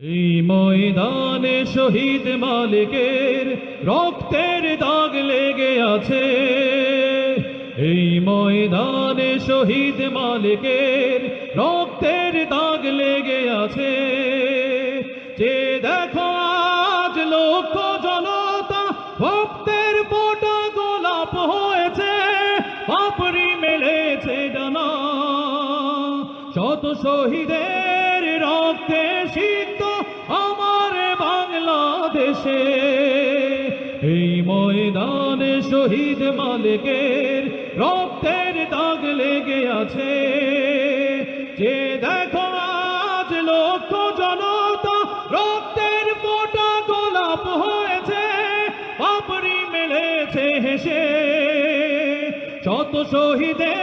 এই ময়দানে শহীদ মালিকের রক্তের দাগ লেগে আছে। এই ময়দানে শহীদ মালিকের রক্তের দাগ লেগে আছে। যে দেখো আজ লক্ষ জনতা ভক্তের ফোটা গোলাপ হয়েছে, পাপড়ি মেলেছে ডানা। শত শহীদের রক্তে সিদ্ধ বাংলাদেশে এই ময়দানে শহীদ মালিকের রক্তের দাগ লেগে আছে। যে দেখো আজ লক্ষ জনতা রক্তের ফোটা গোলাপ হয়েছে, পাপড়ি মেলেছে হেসে। শত শহীদের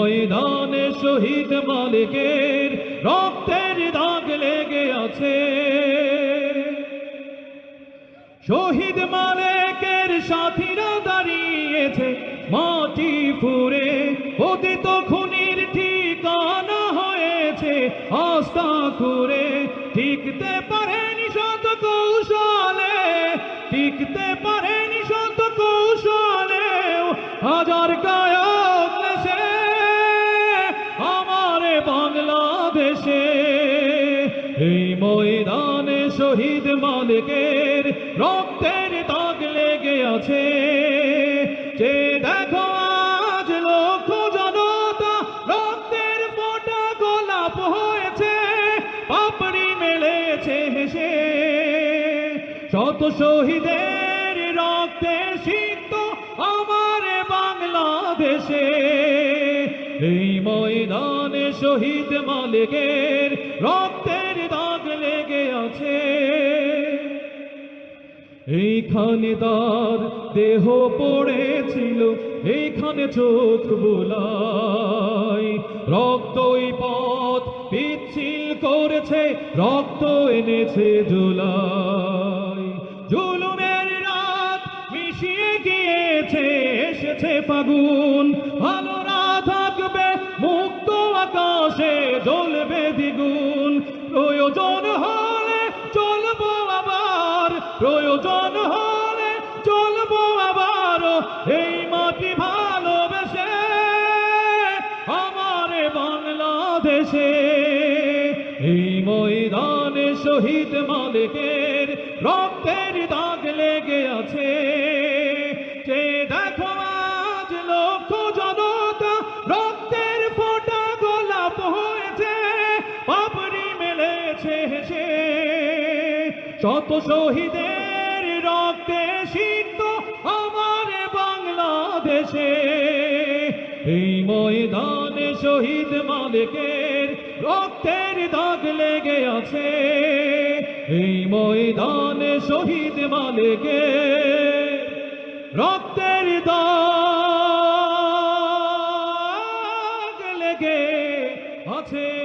ময়দানে শহীদ মালিকের রক্তের দাগ লেগে আছে। শহীদ মালিকের সাথীরা দাঁড়িয়েছে মাটি ফুরে অতীত খুনির ঠিকানা হয়েছে আস্থা করে টিকতে পারেনি শত কৌশলে, টিকতে পারেনি শত কৌশলে হাজার গায়ক এই ময়দানে শহীদ মালিকের রক্তের দাগ লেগে আছে। যে দেখো আজ লক্ষ জনতা রক্তের ফোটা গোলাপ হয়েছে, পাপড়ি মেলেছে হেসে। শত শহীদের ময়দানে শহীদ মালিকের রক্তের দাগ লেগে আছে। এইখানে তার দেহ পড়েছিল, এইখানে চোখ বোলাই। রক্তই পথ পিচ্ছিল করেছে, রক্ত এনেছে জুলাই। জুলুমের রাত মিশিয়ে গিয়েছে, এসেছে ফাগুন ভালো না থাকবে আকাশে জ্বলবে দ্বিগুণ। প্রয়োজন হলে চলবো আবার, প্রয়োজন হলে চলবো আবার। এই মাটি ভালোবেসে আমার বাংলাদেশে, এই ময়দানে শহীদ মালিকের রক্তের দাগ লেগে আছে। শত শহীদের রক্তে সিদ্ধ আমার বাংলাদেশে। এই ময়দানে শহীদ মালিকের রক্তের দাগ লেগে আছে। এই ময়দানে শহীদ মালিকের রক্তের দাগ লেগে আছে।